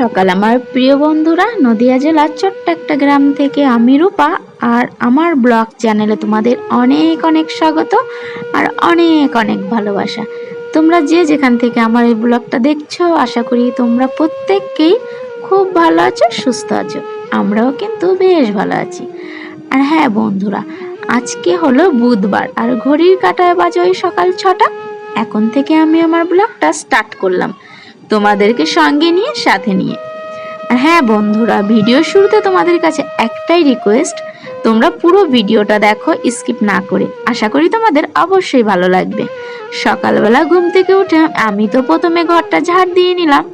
সকাল। আমার প্রিয় বন্ধুরা, নদিয়া জেলার ছোট্ট একটা গ্রাম থেকে আমি রূপা আর আমার ব্লগ চ্যানেলে তোমাদের অনেক অনেক স্বাগত আর অনেক অনেক ভালোবাসা। তোমরা যে যেখান থেকে আমার এই ব্লগটা দেখছ, আশা করি তোমরা প্রত্যেককেই খুব ভালো আছো, সুস্থ আছো। আমরাও কিন্তু বেশ ভালো আছি। আর হ্যাঁ বন্ধুরা, আজকে হলো বুধবার আর ঘড়ির কাটায় বাজে সকাল ছটা। এখন থেকে আমি আমার ব্লগটা স্টার্ট করলাম। তোমাদেরকে সঙ্গে নিয়ে, সাথে নিয়ে। আর হ্যাঁ বন্ধুরা, ভিডিও শুরুতে তোমাদের কাছে একটাই রিকোয়েস্ট তোমরা পুরো ভিডিওটা দেখো স্কিপ না করে। আশা করি তোমাদের অবশ্যই ভালো লাগবে। সকালবেলা ঘুম থেকে উঠে আমি তো প্রথমে ঘরটা ঝাড় দিয়ে নিলাম।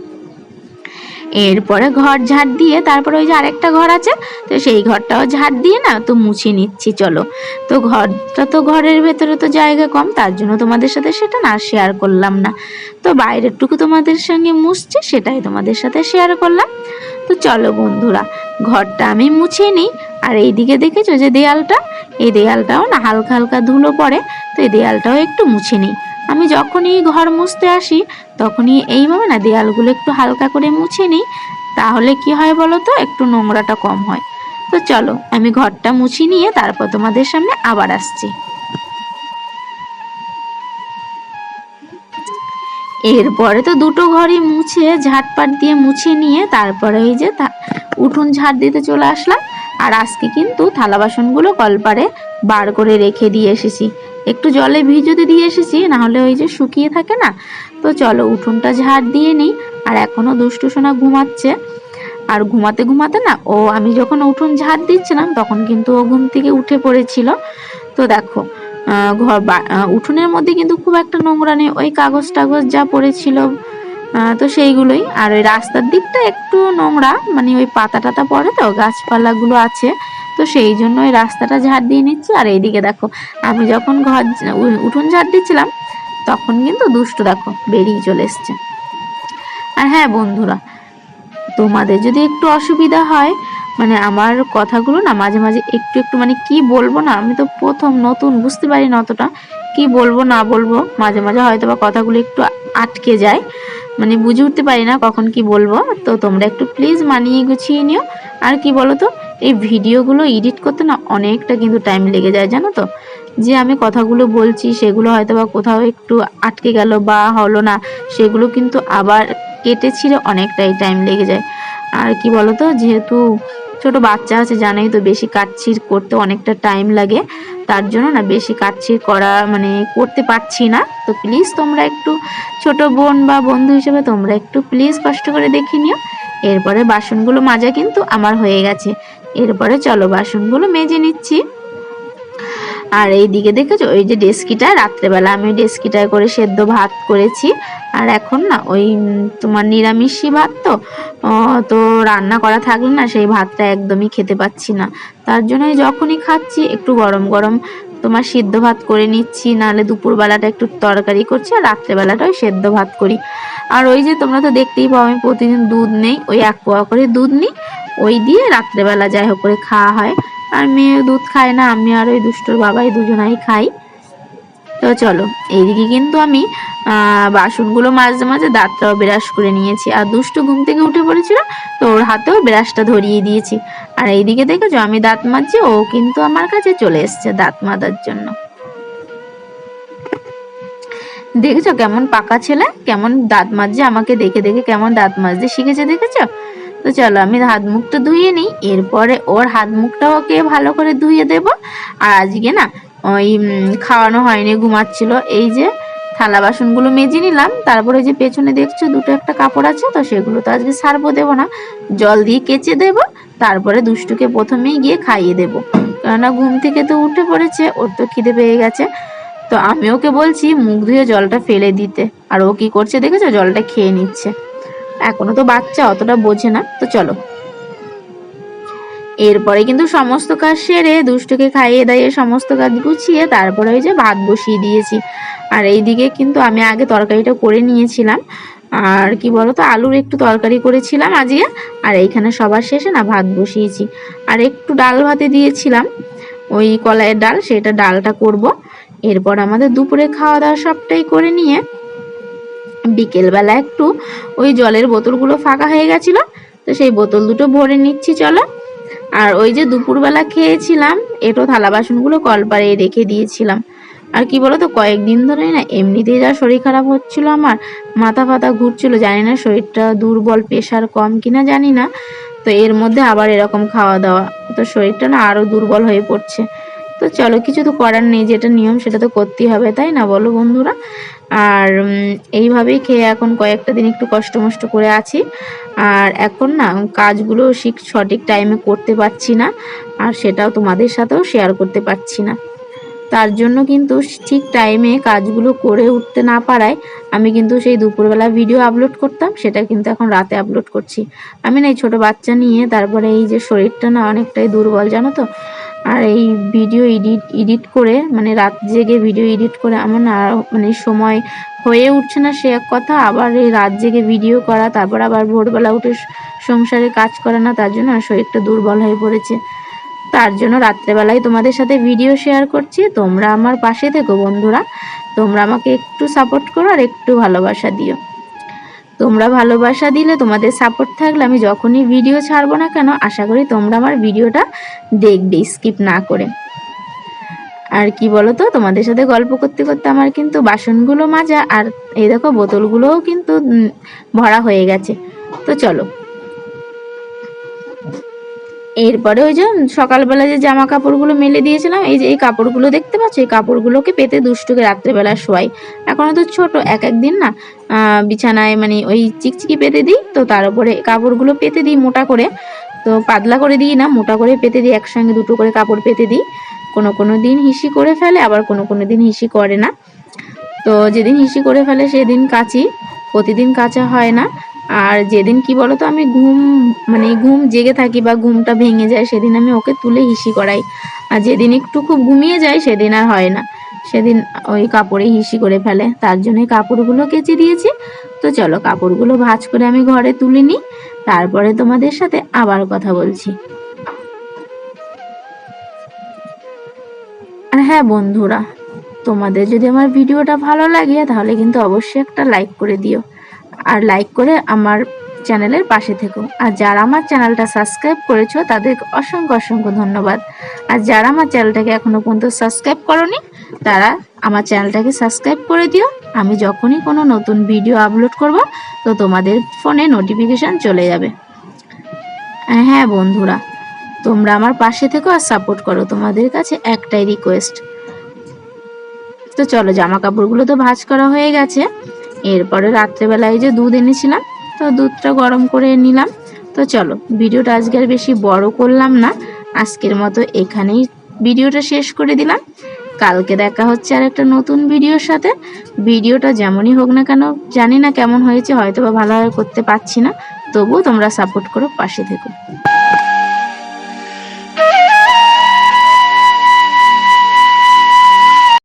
এরপরে ঘর ঝাড় দিয়ে তারপরে ওই যে আরেকটা ঘর আছে, তো সেই ঘরটাও ঝাড় দিয়ে না তো মুছে নিচ্ছি, চলো। তো ঘরটা তো ঘরের ভেতরে তো জায়গা কম, তার জন্য তোমাদের সাথে সেটা না শেয়ার করলাম না। তো বাইরেরটুকু তোমাদের সঙ্গে মুছছি, সেটাই তোমাদের সাথে শেয়ার করলাম। তো চলো বন্ধুরা, ঘরটা আমি মুছে নিই, আর এইদিকে দেখেছ যে দেয়ালটা? এই দেয়ালটাও না হালকা হালকা ধুলো পড়ে, তো এই দেয়ালটাও একটু মুছে নিই। আমি যখনই ঘর মুছতে আসি, তখনই এইভাবে না দেয়ালগুলো একটু হালকা করে মুছে নিই। তাহলে কি হয় বলো তো? একটু নোংরাটা কম হয়। তো চলো, আমি ঘরটা মুছি নিয়ে তারপর তোমাদের সামনে আবার আসছি। এরপরে তো দুটো ঘরই মুছে, ঝাটপাট দিয়ে মুছে নিয়ে তারপরে এই যে উঠোন ঝাড় দিতে চলে আসলাম। আর আজকে কিন্তু থালা বাসনগুলো কলপারে বার করে রেখে দিয়ে এসেছি। একটু জলে ভিজোতে দিয়ে এসেছি না হলে ওই যে শুকিয়ে থাকে না? তো চলো, উঠোনটা ঝাড় দিয়ে নিই, আর এখনও দুষ্টু সোনা ঘুমাচ্ছে। আর ঘুমাতে ঘুমাতে না, ও, আমি যখন উঠোন ঝাড় দিচ্ছিলাম, তখন কিন্তু ও ঘুম থেকে উঠে পড়েছিল। তো দেখো ঘর উঠোনের মধ্যে কিন্তু খুব একটা নোংরা নেই, ওই কাগজ টাগজ যা পড়েছিল তো সেইগুলোই। আর ওই রাস্তার দিকটা একটু নোংরা মানে ওই পাতা টাতা পড়ে তো, গাছপালাগুলো আছে। তো সেই জন্য ওই রাস্তাটা ঝাড় দিয়ে নিচ্ছি। আর এইদিকে দেখো, আমি যখন ঘর উঠোন ঝাড় দিচ্ছিলাম, তখন কিন্তু দুষ্টু দেখো বেরিয়ে চলে এসছে। আর হ্যাঁ বন্ধুরা, তোমাদের যদি একটু অসুবিধা হয় মানে আমার কথাগুলো না মাঝে মাঝে একটু একটু মানে কি বলব না, আমি তো প্রথম নতুন বুঝতে পারি না অতটা, কি বলব না বলব, মাঝে মাঝে হয়তো বা কথাগুলো একটু আটকে যায় মানে বুঝে উঠতে পারি না কখন কি বলব, তো তোমরা একটু প্লিজ মানিয়ে গুছিয়ে নিও। আর কি বলো তো এই ভিডিওগুলো এডিট করতে না অনেকটা কিন্তু টাইম লেগে যায়, জানো তো? যে আমি কথাগুলো বলছি, সেগুলো হয়তো বা কোথাও একটু আটকে গেল বা হলো না, সেগুলো কিন্তু আবার কেটে ছিঁড়ে অনেকটাই টাইম লেগে যায়। আর কি বলতো, যেহেতু ছোট বাচ্চা আছে, জানোই তো বেশি কাটছির করতে অনেকটা টাইম লাগে। তার জন্য না বেশি কাটছির করা মানে করতে পারছি না। তো প্লিজ তোমরা একটু ছোট বোন বা বন্ধু হিসেবে তোমরা একটু প্লিজ কষ্ট করে দেখে নিও। এরপরে বাসনগুলো মাজা কিন্তু আমার হয়ে গেছে। এরপরে চলো বাসনগুলো মেজে নিচ্ছি। আর এই দিকে দেখেছ? ওই যে ডেস্কিটা, রাত্রেবেলা আমি ডেস্কিটায় করে সেদ্ধ ভাত করেছি। আর এখন না, ওই তোমার নিরামিষই ভাত তো। তো রান্না করা থাকলে না সেই ভাতটা একদমই খেতে পাচ্ছি না। তার জন্যই যখনই খাচ্ছি, একটু গরম গরম তোমার সিদ্ধ ভাত করে নিচ্ছি। নাহলে দুপুরবেলাটা একটু তরকারি করছি আর রাত্রেবেলাটা ওই সেদ্ধ ভাত করি। আর ওই যে তোমরা তো দেখতেই পাও, আমি প্রতিদিন দুধ নেই, ওই এক পোয়া করে দুধ নিই। ওই দিয়ে রাত্রেবেলা যাই হোক করে খাওয়া হয়। আর মেয়ে দুধ খায় না, আমি আর ওই দুষ্টুর বাবাই দুজনাই খাই। তো চলো, এইদিকে কিন্তু আমি বাসনগুলো মাঝে মাঝে দাঁতটাও ব্রাশ করে নিয়েছি। আর দুষ্টু ঘুম থেকে উঠে পড়েছিল, তো ওর হাতেও ব্রাশটা ধরিয়ে দিয়েছি। আর এইদিকে দেখেছ, আমি দাঁত মাজছি, ও কিন্তু আমার কাছে চলে এসছে দাঁত মাজার জন্য। দেখেছ কেমন পাকা ছেলে, কেমন দাঁত মাজছে, আমাকে দেখে দেখে কেমন দাঁত মাজতে শিখেছে দেখেছ? তো চলো, আমি হাত মুখটা ধুয়ে নিই, এরপরে ওর হাত মুখটা ওকে ভালো করে ধুয়ে দেব। আর আজকে না, ওই খাওয়ানো হয়নি, ঘুমাচ্ছিল। এই যে থালা বাসনগুলো মেজে নিলাম, তারপরে যে পেছনে দেখছ দুটো একটা কাপড় আছে, তো সেগুলো তো আজকে সারবো, দেবো না। জল দিয়ে কেচে দেব, তারপরে দুষ্টুকে প্রথমেই গিয়ে খাইয়ে দেব। কেননা ঘুম থেকে তো উঠে পড়েছে, ওর তো খিদে পেয়ে গেছে। তো আমি ওকে বলছি, মুখ ধুয়ে জলটা ফেলে দিতে। আর ও কি করছে, দেখেছ? জলটা খেয়ে নিচ্ছে। এখনও তো বাচ্চা, অতটা বোঝে না। তো চলো। এরপরে কিন্তু সমস্ত কাজ সেরে দুষ্টুকে খাইয়ে দাইয়ে সমস্ত কাজ গুছিয়ে তারপরে ওই যে ভাত বসিয়ে দিয়েছি। আর এইদিকে কিন্তু আমি আগে তরকারিটা করে নিয়েছিলাম। আর কি বলতো, আলুর একটু তরকারি করেছিলাম আজকে। আর এইখানে সবার শেষে না ভাত বসিয়েছি। আর একটু ডাল ভাতে দিয়েছিলাম। ওই কলাইয়ের ডাল, সেটা ডালটা করব। এরপর আমাদের দুপুরে খাওয়া দাওয়া সবটাই করে নিয়ে বিকেলবেলা একটু ওই জলের বোতলগুলো ফাঁকা হয়ে গেছিল, তো সেই বোতল দুটো ভরে নিচ্ছি, চলো। আর ওই যে দুপুরবেলা খেয়েছিলাম, এটো থালা বাসনগুলো কলপারে রেখে দিয়েছিলাম। আর কি বলতো, কয়েকদিন ধরে না এমনিতেই যা শরীর খারাপ হচ্ছিল আমার, মাথা ফাতা ঘুরছিল, জানি না শরীরটা দুর্বল, প্রেশার কম কিনা জানি না। তো এর মধ্যে আবার এরকম খাওয়া দাওয়া, তো শরীরটা না আরও দুর্বল হয়ে পড়ছে। তো চলো, কিছু তো করার নেই, যেটা নিয়ম সেটা তো করতেই হবে, তাই না বলো বন্ধুরা? আর এইভাবেই খেয়ে এখন কয়েকটা দিন একটু কষ্ট মষ্ট করে আছি। আর এখন না, কাজগুলো ঠিক সঠিক টাইমে করতে পারছি না, আর সেটাও তোমাদের সাথেও শেয়ার করতে পারছি না। তার জন্য কিন্তু ঠিক টাইমে কাজগুলো করে উঠতে না পারায় আমি কিন্তু সেই দুপুরবেলা ভিডিও আপলোড করতাম, সেটা কিন্তু এখন রাতে আপলোড করছি। আমি না এই ছোটো বাচ্চা নিয়ে তারপরে এই যে শরীরটা না অনেকটাই দুর্বল, জানো তো? আর এই ভিডিও এডিট এডিট করে মানে রাত জেগে ভিডিও এডিট করে আমার না মানে সময় হয়ে উঠছে না সে এক কথা, আবার এই রাত জেগে ভিডিও করা, তারপর আবার ভোরবেলা উঠে সংসারে কাজ করে না, তার জন্য শরীরটা দুর্বল হয়ে পড়েছে। তার জন্য রাত্রেবেলায় তোমাদের সাথে ভিডিও শেয়ার করছি। তোমরা আমার পাশে থেকো বন্ধুরা। তোমরা আমাকে একটু সাপোর্ট করো আর একটু ভালোবাসা দিও। তোমরা ভালোবাসা দিলে তোমাদের সাপোর্ট থাকলে আমি যখনই ভিডিও ছাড়বো না কেন, আশা করি তোমরা আমার ভিডিওটা দেখবে স্কিপ না করে। আর কি বলো তো তোমাদের সাথে গল্প করতে করতে আমার কিন্তু বাসনগুলো মাজা, আর এই দেখো বোতলগুলোও কিন্তু ভরা হয়ে গেছে। তো চলো এরপরে ওই যে সকালবেলা যে জামা কাপড়গুলো মেলে দিয়েছিলাম, এই যে এই কাপড়গুলো দেখতে পাচ্ছ? এই কাপড়গুলোকে পেতে দুষ্টুকে রাত্রেবেলা শোয়াই। এখনও তো ছোট, এক একদিন না বিছানায় মানে ওই চিকচিকি পেতে দিই, তো তার উপরে কাপড়গুলো পেতে দিই মোটা করে। তো পাতলা করে দিই না, মোটা করে পেতে দিই, একসঙ্গে দুটো করে কাপড় পেতে দিই। কোনো কোনো দিন হিসি করে ফেলে, আবার কোনো কোনো দিন হিসি করে না। তো যেদিন হিসি করে ফেলে, সেদিন কাচি। প্রতিদিন কাচা হয় না। আর যেদিন কি বলতো, আমি ঘুম মানে ঘুম জেগে থাকি বা ঘুমটা ভেঙে যায়, সেদিন আমি ওকে তুলে হিসি করাই। আর যেদিন একটু খুব ঘুমিয়ে যায়, সেদিন আর হয় না। সেদিন ওই কাপড়ে হিসি করে ফেলে। তার জন্যই কাপড়গুলো কেচে দিয়েছি। তো চলো, কাপড়গুলো ভাঁজ করে আমি ঘরে তুলে নিই। তারপরে তোমাদের সাথে আবার কথা বলছি। আর হ্যাঁ বন্ধুরা, তোমাদের যদি আমার ভিডিওটা ভালো লাগে, তাহলে কিন্তু অবশ্যই একটা লাইক করে দিও। আর লাইক করে আমার চ্যানেলের পাশে থেকো। আর যারা আমার চ্যানেলটা সাবস্ক্রাইব করেছ, তাদেরকে অসংখ্য অসংখ্য ধন্যবাদ। আর যারা আমার চ্যানেলটাকে এখনও পর্যন্ত সাবস্ক্রাইব করনি, তারা আমার চ্যানেলটাকে সাবস্ক্রাইব করে দিও। আমি যখনই কোনো নতুন ভিডিও আপলোড করব, তো তোমাদের ফোনে নোটিফিকেশন চলে যাবে। হ্যাঁ বন্ধুরা, তোমরা আমার পাশে থেকো আর সাপোর্ট করো। তোমাদের কাছে একটাই রিকোয়েস্ট তো চলো জামা কাপড়গুলো তো ভাজ করা হয়ে গেছে। এরপরে রাত্রেবেলায় যে দুধ এনেছিলাম, তো দুধটা গরম করে নিলাম। তো চলো, ভিডিওটা আজকে আর বেশি বড় করলাম না। আজকের মতো এখানেই ভিডিওটা শেষ করে দিলাম। কালকে দেখা হচ্ছে আর একটা নতুন ভিডিওর সাথে। ভিডিওটা যেমনই হোক না কেন, জানি না কেমন হয়েছে হয়তো বা ভালোভাবে করতে পারছি না। তবুও তোমরা সাপোর্ট করো, পাশে থেকো।